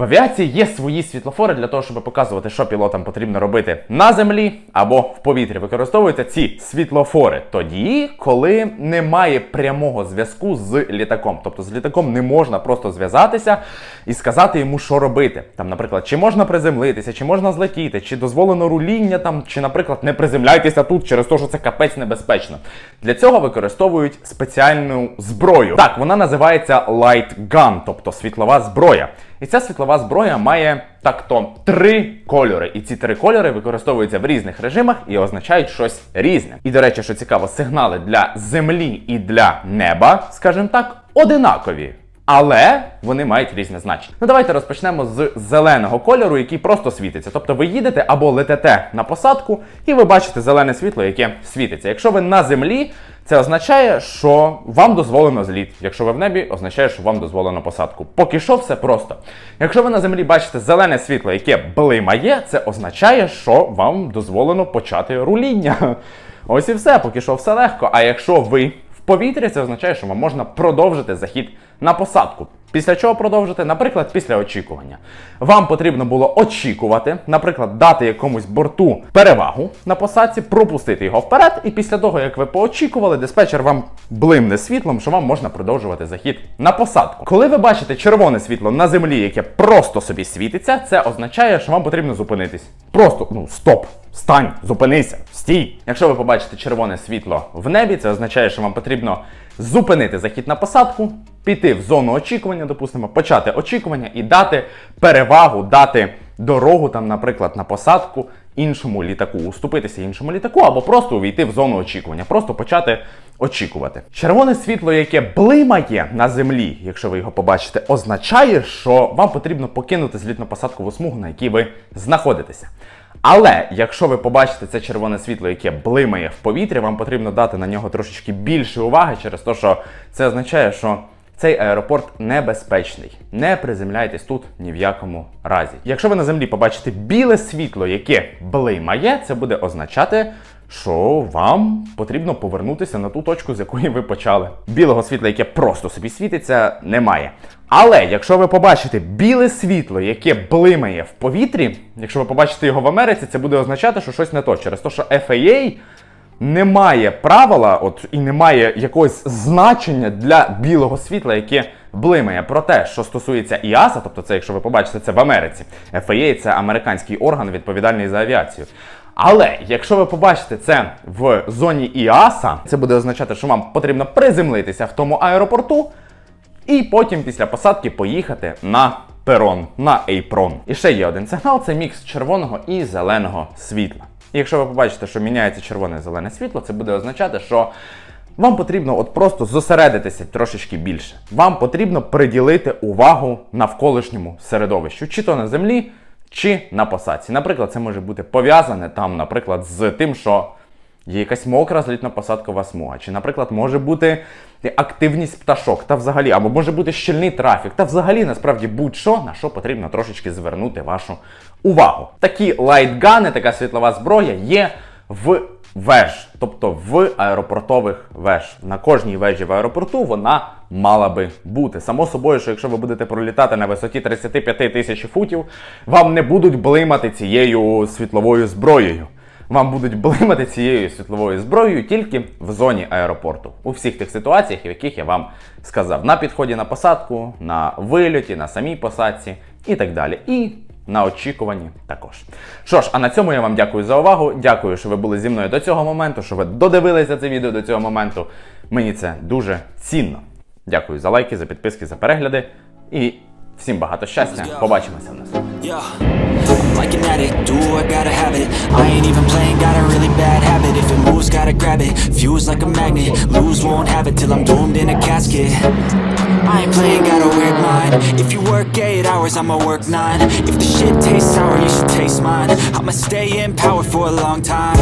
В авіації є свої світлофори для того, щоб показувати, що пілотам потрібно робити на землі або в повітрі. Використовуються ці світлофори тоді, коли немає прямого зв'язку з літаком. Тобто з літаком не можна просто зв'язатися і сказати йому, що робити. Там, наприклад, чи можна приземлитися, чи можна злетіти, чи дозволено руління там, чи, наприклад, не приземляйтеся тут через те, що це капець небезпечно. Для цього використовують спеціальну зброю. Так, вона називається Light Gun, тобто світлова зброя. І ця світлова зброя має так-то три кольори. І ці три кольори використовуються в різних режимах і означають щось різне. І до речі, що цікаво, сигнали для землі і для неба, скажімо так, одинакові. Але вони мають різне значення. Ну давайте розпочнемо з зеленого кольору, який просто світиться. Тобто ви їдете або летите на посадку, і ви бачите зелене світло, яке світиться. Якщо ви на землі, це означає, що вам дозволено зліт. Якщо ви в небі, означає, що вам дозволено посадку. Поки що все просто. Якщо ви на землі бачите зелене світло, яке блимає, це означає, що вам дозволено почати руління. Ось і все, поки що все легко. А якщо ви повітрі, це означає, що вам можна продовжити захід на посадку. Після чого продовжити? Наприклад, після очікування. Вам потрібно було очікувати, наприклад, дати якомусь борту перевагу на посадці, пропустити його вперед, і після того, як ви поочікували, диспетчер вам блимне світлом, що вам можна продовжувати захід на посадку. Коли ви бачите червоне світло на землі, яке просто собі світиться, це означає, що вам потрібно зупинитись. Просто ну стоп. Стань, зупинися, стій. Якщо ви побачите червоне світло в небі, це означає, що вам потрібно зупинити захід на посадку, піти в зону очікування, допустимо, почати очікування і дати перевагу, дати дорогу, там, наприклад, на посадку іншому літаку, уступитися іншому літаку, або просто увійти в зону очікування, просто почати очікувати. Червоне світло, яке блимає на землі, якщо ви його побачите, означає, що вам потрібно покинути злітно-посадкову смугу, на якій ви знаходитеся. Але якщо ви побачите це червоне світло, яке блимає в повітрі, вам потрібно дати на нього трошечки більше уваги через те, що це означає, що цей аеропорт небезпечний. Не приземляйтесь тут ні в якому разі. Якщо ви на землі побачите біле світло, яке блимає, це буде означати, що вам потрібно повернутися на ту точку, з якої ви почали. Білого світла, яке просто собі світиться, немає. Але якщо ви побачите біле світло, яке блимає в повітрі, якщо ви побачите його в Америці, це буде означати, що щось не то. Через те, що FAA немає правила, от і немає якогось значення для білого світла, яке блимає. Проте, що стосується ІАСа, тобто це, якщо ви побачите, це в Америці. FAA – це американський орган, відповідальний за авіацію. Але якщо ви побачите це в зоні ІАСа, це буде означати, що вам потрібно приземлитися в тому аеропорту, і потім після посадки поїхати на перон, на ейпрон. І ще є один сигнал: це мікс червоного і зеленого світла. І якщо ви побачите, що міняється червоне і зелене світло, це буде означати, що вам потрібно от просто зосередитися трошечки більше. Вам потрібно приділити увагу навколишньому середовищу, чи то на землі, чи на посадці. Наприклад, це може бути пов'язане там, наприклад, з тим, що є якась мокра злітно-посадкова смуга, чи, наприклад, може бути активність пташок, та взагалі, або може бути щільний трафік, та взагалі насправді будь-що, на що потрібно трошечки звернути вашу увагу. Такі лайтгани, така світлова зброя є в веж, тобто в аеропортових веж. На кожній вежі в аеропорту вона мала би бути. Само собою, що якщо ви будете пролітати на висоті 35 тисяч футів, вам не будуть блимати цією світловою зброєю. Вам будуть блимати цією світловою зброєю тільки в зоні аеропорту. У всіх тих ситуаціях, в яких я вам сказав, на підході на посадку, на вильоті, на самій посадці і так далі. І на очікуванні також. Що ж, а на цьому я вам дякую за увагу. Дякую, що ви були зі мною до цього моменту, що ви додивилися це відео до цього моменту. Мені це дуже цінно. Дякую за лайки, за підписки, за перегляди і всім багато щастя. Побачимося в нас. If you work 8 hours, I'ma work 9 If the shit tastes sour, you should taste mine. I'ma stay in power for a long time.